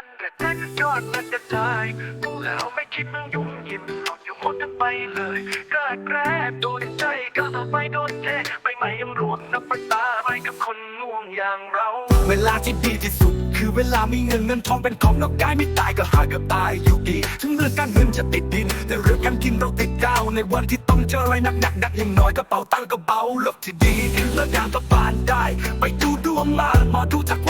ันแต่แท้ก็ยอดและจะตายกูแล้วไม่คิดมึงยุ่งยิบเอาอยู่หมดกันไปเลยกล้าแกล้งโดนใจก็ต่อไปโดนเทไปไหมยังรวงน้ำปตาไปกับคนง่วงอย่างเรา เวลาที่ดีที่สุด คือเวลามีเงินเงินทองเป็นของนอกกายไม่ตายก็หากับตายอยู่ดีถึงเรื่องการเงินจะติดดิน แต่เรื่องการกินเราติดดาวในวันที่ต้องเจออะไรหนักหนักหนักอย่างน้อยกระเป๋าตังค์ก็เบาหลบที่ดีเลิกงานก็บานได้ ไปดูดวงมาหมอดูทักว่า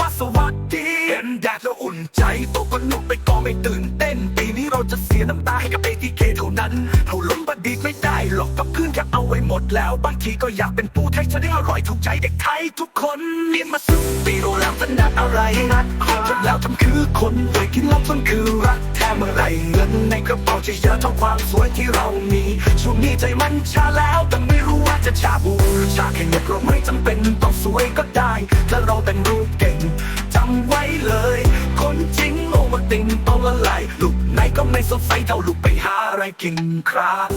แดดแล้วอุ่นใจตกก็ลุกไปก็ไม่ตื่นเต้น ปีนี้เราจะเสียน้ำตาให้กับเอทีเคเท่านั้นเราล้มบัดดีไม่ได้หรอกกับเพื่อนอยากเอาไว้หมดแล้ว บางทีก็อยากเป็นปูไทยจะได้อร่อยถูกใจเด็กไทยทุกคนเรียนมาสุดปีโรแล้วจะนัดอะไรนัดจนแล้วทำคือคนเคยกินแล้วจนคือรักแท้เมื่อไรเงินในกระเป๋าจะเยอะเท่าความสวยที่เรามีช่วงนี้ใจมันชาแล้วแต่ไม่รู้ว่าจะชาบูชาแค่เงินเราไม่จำเป็นต้องสวยก็ได้ถ้าเราแต่งรูปเก่งจำไว้ ลูกไหนก็ไม่สดใสเท่าลูกไปหาอะไรกินครับ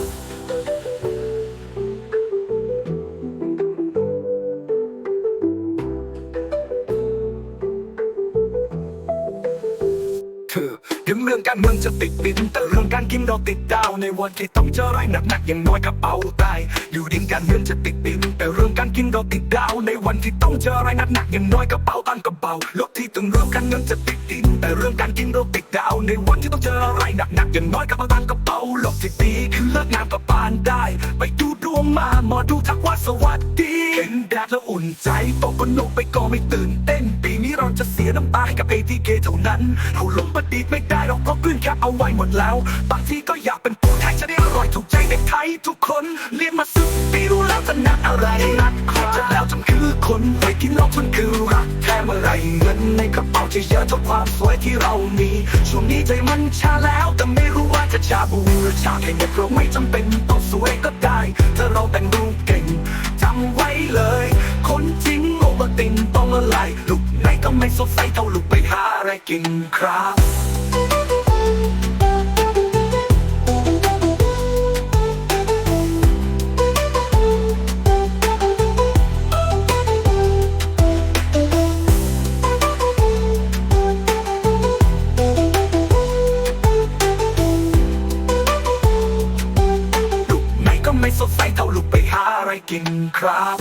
คือถึงเรื่องการเมืองจะติดดิน แต่เรื่องการกินเราติดดาว ในวันที่ต้องเจออะไรหนักๆอย่างน้อยกระเป๋าตายอยู่ดินการเงินจะติดดิน แต่เรื่องการกินเราติดดาว ในวันที่ต้องเจออะไรหนักๆอย่างน้อยกระเป๋าตังค์ก็เบาลบที่ตึงเรื่องการเงินจะติดดิน แต่เรื่องการกินเราติดดาว ในวันที่ต้องเจออะไรหนักๆอย่างน้อยกระเป๋าตังค์ก็เบาลบที่ดีคือเลิกงานก็ปานได้ ไปดูดวงมาหมอดูทักว่าสวัสดีเห็นแดดแล้วอุ่นใจตกก็นกไปก็ไม่ตื่นเต้นปีนี้เราจะเสียน้ำตาให้กับ ATK เท่านั้นเราลงประดิษฐ์ไม่ได้หรอกเพราะกลืนแคปเอาไว้หมดแล้ว บางทีก็อยากเป็นปูไทยจะได้อร่อยถูกใจเด็กไทยทุกคนเรียนมาสุดปีรู้แล้วจะนักอะไรนักจะแล้วจำคือคนไปกินเหล้าจนคือรักแค่เมื่อไรเงินในกระเป๋าจะเยอะเท่าความสวยที่เรามีช่วงนี้ใจมันชาแล้วแต่ไม่รู้ว่าจะชาบูหรือชาแค่เงินเราไม่จำเป็นต้องสวยก็ได้ถ้าเราแต่งรูปเก่งจำไว้เลย คนจริงโอเวอร์ติงต้องละลายลุกไหนก็ไม่ สดใสเท่าลุกไปหาอะไรกินครับไหนก็ไม่สดใสเท่าลุกไปหาอะไรกินครับ